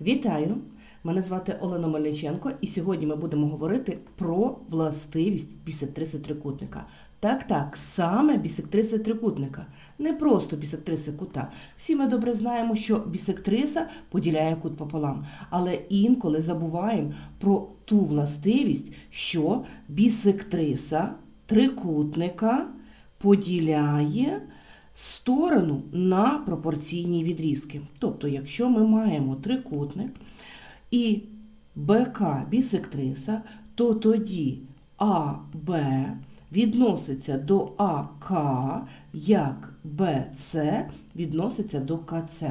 Вітаю! Мене звати Олена Мельниченко, і сьогодні ми будемо говорити про властивість бісектриси трикутника. Так, так, саме бісектриси трикутника, не просто бісектриси кута. Всі ми добре знаємо, що бісектриса поділяє кут пополам, але інколи забуваємо про ту властивість, що бісектриса трикутника поділяє сторону на пропорційні відрізки. Тобто, якщо ми маємо трикутник і БК бісектриса, то тоді АБ відноситься до АК, як БЦ відноситься до КЦ.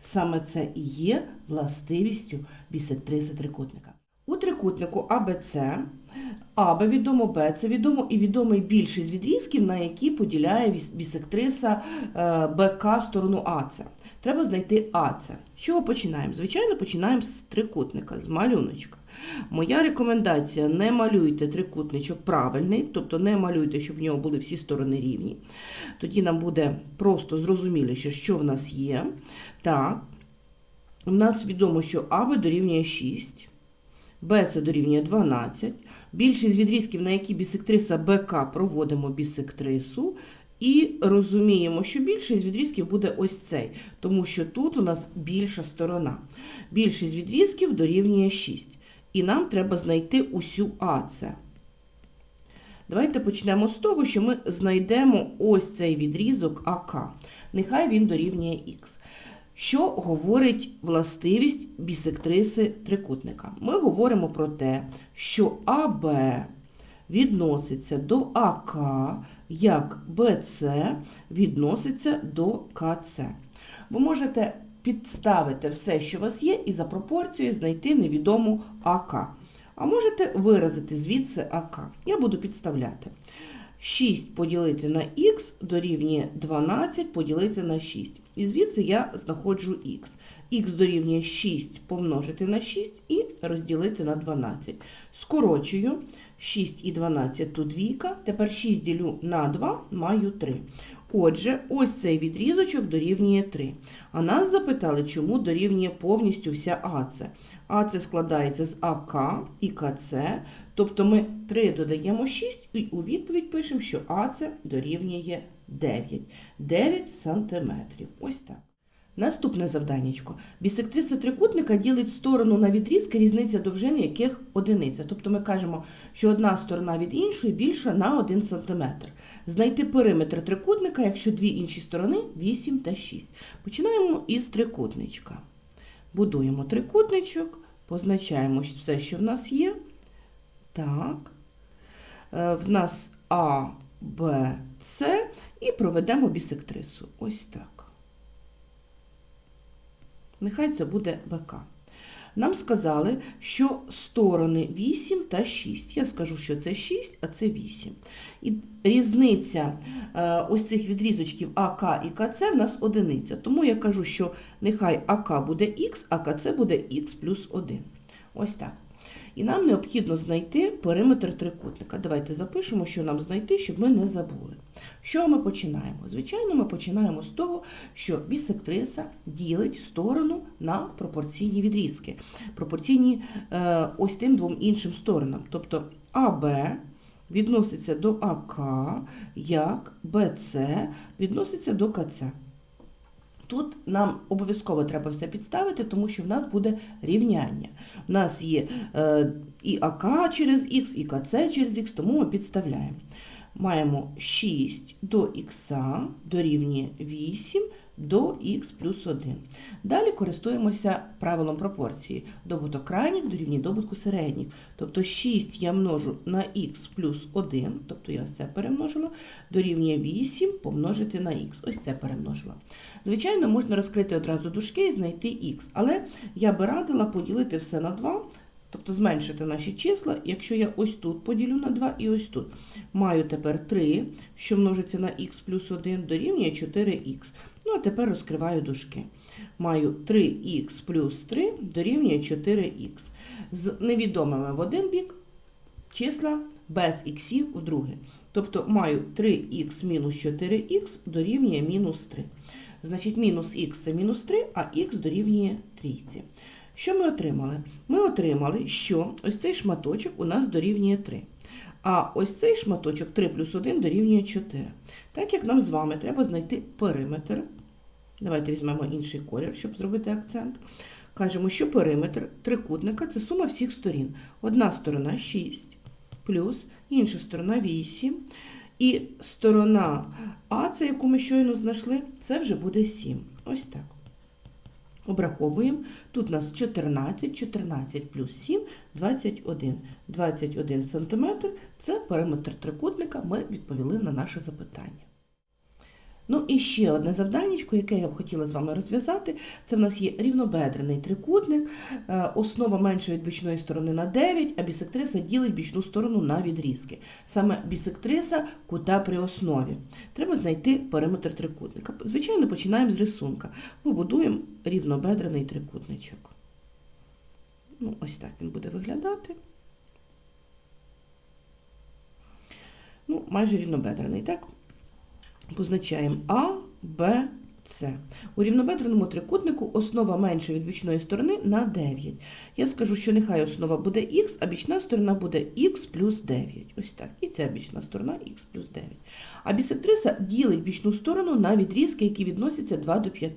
Саме це і є властивістю бісектриси трикутника. У трикутнику АБЦ АБ відомо, Б це відомо і відомий більшість відрізків, на які поділяє бісектриса е, БК сторону АЦ. Треба знайти АЦ. З чого починаємо? Звичайно, починаємо з трикутника, з малюночка. Моя рекомендація не малюйте трикутничок правильний, тобто не малюйте, щоб в нього були всі сторони рівні. Тоді нам буде просто зрозуміліше, що в нас є. Так, у нас відомо, що АБ дорівнює 6, Б це дорівнює 12. Більшість відрізків, на які бісектриса БК проводимо бісектрису, і розуміємо, що більшість відрізків буде ось цей, тому що тут у нас більша сторона. Більшість відрізків дорівнює 6. І нам треба знайти усю АЦ. Давайте почнемо з того, що ми знайдемо ось цей відрізок АК. Нехай він дорівнює Х. Що говорить властивість бісектриси трикутника? Ми говоримо про те, що АБ відноситься до АК, як БЦ відноситься до КЦ. Ви можете підставити все, що у вас є, і за пропорцією знайти невідому АК. А можете виразити звідси АК. Я буду підставляти. 6 поділити на х дорівнює 12 поділити на 6. І звідси я знаходжу х. х дорівнює 6 помножити на 6 і розділити на 12. Скорочую 6 і 12 тут двійка. Тепер 6 ділю на 2, маю 3. Отже, ось цей відрізочок дорівнює 3. А нас запитали, чому дорівнює повністю вся АЦ. АЦ складається з АК і КЦ, тобто ми 3 додаємо 6 і у відповідь пишемо, що АЦ дорівнює 9. 9 сантиметрів. Ось так. Наступне завданнячко. Бісектриса трикутника ділить сторону на відрізки, різниця довжини яких одиниця. Тобто ми кажемо, що одна сторона від іншої більша на 1 см. Знайти периметр трикутника, якщо дві інші сторони 8 та 6. Починаємо із трикутничка. Будуємо трикутничок, позначаємо все, що в нас є. Так. Е, В нас А, Б, С і проведемо бісектрису. Ось так. Нехай це буде БК. Нам сказали, що сторони 8 та 6. Я скажу, що це 6, а це 8. І різниця е, ось цих відрізочків АК і КЦ в нас одиниця. Тому я кажу, що нехай АК буде Х, а КЦ буде Х плюс 1. Ось так. І нам необхідно знайти периметр трикутника. Давайте запишемо, що нам знайти, щоб ми не забули. Що ми починаємо? Звичайно, ми починаємо з того, що бісектриса ділить сторону на пропорційні відрізки. Пропорційні е, ось тим двом іншим сторонам. Тобто АБ відноситься до АК, як БЦ відноситься до КЦ. Тут нам обов'язково треба все підставити, тому що в нас буде рівняння. У нас є е, і АК через Х, і КЦ через Х, тому ми підставляємо. Маємо 6 до х дорівнює 8 до х плюс 1. Далі користуємося правилом пропорції. Добуток крайніх дорівнює добутку середніх. Тобто 6 я множу на х плюс 1, тобто я це перемножила, дорівнює 8 помножити на х. Ось це перемножила. Звичайно, можна розкрити одразу дужки і знайти х, але я би радила поділити все на 2, тобто зменшити наші числа, якщо я ось тут поділю на 2 і ось тут. Маю тепер 3, що множиться на х плюс 1, дорівнює 4х. Ну, а тепер розкриваю дужки. Маю 3х плюс 3 дорівнює 4х. З невідомими в один бік числа без іксів в другий. Тобто маю 3х мінус 4х дорівнює мінус 3. Значить, мінус х це мінус 3, а х дорівнює трійці. Що ми отримали? Ми отримали, що ось цей шматочок у нас дорівнює 3. А ось цей шматочок 3 плюс 1 дорівнює 4. Так як нам з вами треба знайти периметр. Давайте візьмемо інший колір, щоб зробити акцент. Кажемо, що периметр трикутника це сума всіх сторін. Одна сторона 6, плюс інша сторона 8. І сторона А, це яку ми щойно знайшли, це вже буде 7. Ось так. Обраховуємо. Тут у нас 14, 14 плюс 7, 21. 21 см – це периметр трикутника, ми відповіли на наше запитання. Ну і ще одне завданнячко, яке я б хотіла з вами розв'язати, це в нас є рівнобедрений трикутник, е, основа менша від бічної сторони на 9, а бісектриса ділить бічну сторону на відрізки. Саме бісектриса кута при основі. Треба знайти периметр трикутника. Звичайно, починаємо з рисунка. Ми будуємо рівнобедрений трикутничок. Ну, ось так він буде виглядати. Ну, майже рівнобедрений, так? Позначаємо А, Б, С. У рівнобедреному трикутнику основа менша від бічної сторони на 9. Я скажу, що нехай основа буде х, а бічна сторона буде х плюс 9. Ось так. І ця бічна сторона х плюс 9. А бісектриса ділить бічну сторону на відрізки, які відносяться 2 до 5.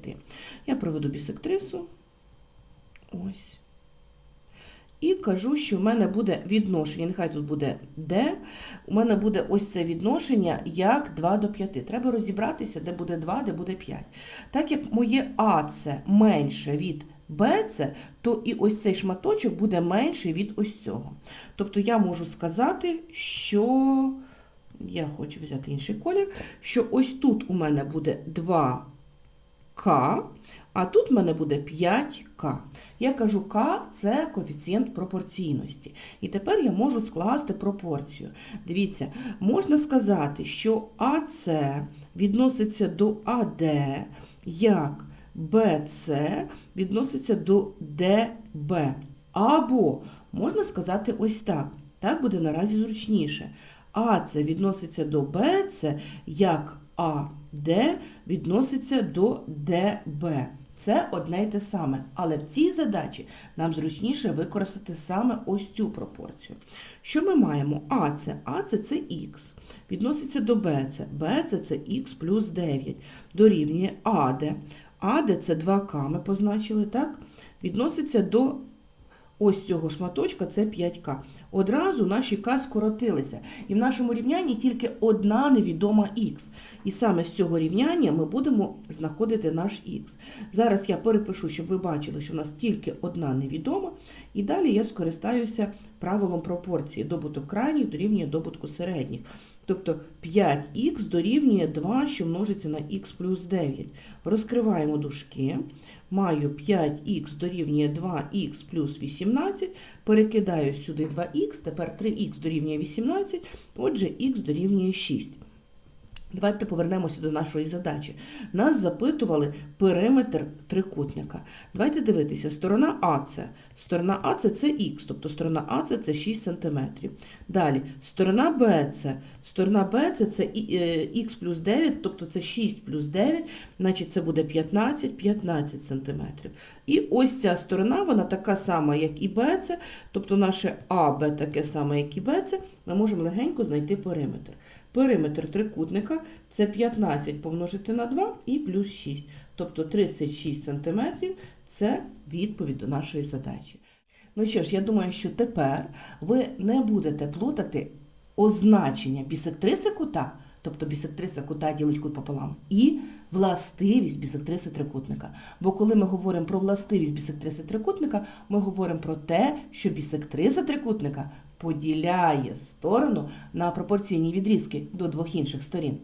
Я проведу бісектрису. Ось. І кажу, що в мене буде відношення, нехай тут буде D, у мене буде ось це відношення як 2 до 5. Треба розібратися, де буде 2, де буде 5. Так як моє АЦ менше від БЦ, то і ось цей шматочок буде менший від ось цього. Тобто я можу сказати, що я хочу взяти інший колір, що ось тут у мене буде 2К, а тут в мене буде 5К. Я кажу, К це коефіцієнт пропорційності. І тепер я можу скласти пропорцію. Дивіться, можна сказати, що АС відноситься до АД, як БС відноситься до ДБ. Або можна сказати ось так. Так буде наразі зручніше. АС відноситься до БС, як АД відноситься до ДБ. Це одне й те саме, але в цій задачі нам зручніше використати саме ось цю пропорцію. Що ми маємо? АЦ, АЦ це х, відноситься до БЦ, БЦ це х плюс 9, дорівнює АД. АД це 2К, ми позначили, так? Відноситься до ось цього шматочка, це 5К. Одразу наші К скоротилися. І в нашому рівнянні тільки одна невідома х. І саме з цього рівняння ми будемо знаходити наш х. Зараз я перепишу, щоб ви бачили, що в нас тільки одна невідома. І далі я скористаюся правилом пропорції. Добуток крайніх дорівнює добутку середніх. Тобто 5х дорівнює 2, що множиться на х плюс 9. Розкриваємо дужки. Маю 5х дорівнює 2х плюс 18, перекидаю сюди 2х, тепер 3х дорівнює 18, отже х дорівнює 6. Давайте повернемося до нашої задачі. Нас запитували периметр трикутника. Давайте дивитися, сторона АЦ. Сторона АЦ це х, тобто сторона АЦ це 6 см. Далі, сторона БЦ. Сторона БЦ це х плюс 9, тобто це 6 плюс 9, значить це буде 15, 15 см. І ось ця сторона, вона така сама, як і БЦ, тобто наше АБ таке саме, як і БЦ, ми можемо легенько знайти периметр. Периметр трикутника це 15 помножити на 2 і плюс 6. Тобто 36 см це відповідь до нашої задачі. Ну що ж, я думаю, що тепер ви не будете плутати означення бісектриси кута, тобто бісектриса кута ділить кут пополам, і властивість бісектриси трикутника. Бо коли ми говоримо про властивість бісектриси трикутника, ми говоримо про те, що бісектриса трикутника поділяє сторону на пропорційні відрізки до двох інших сторін.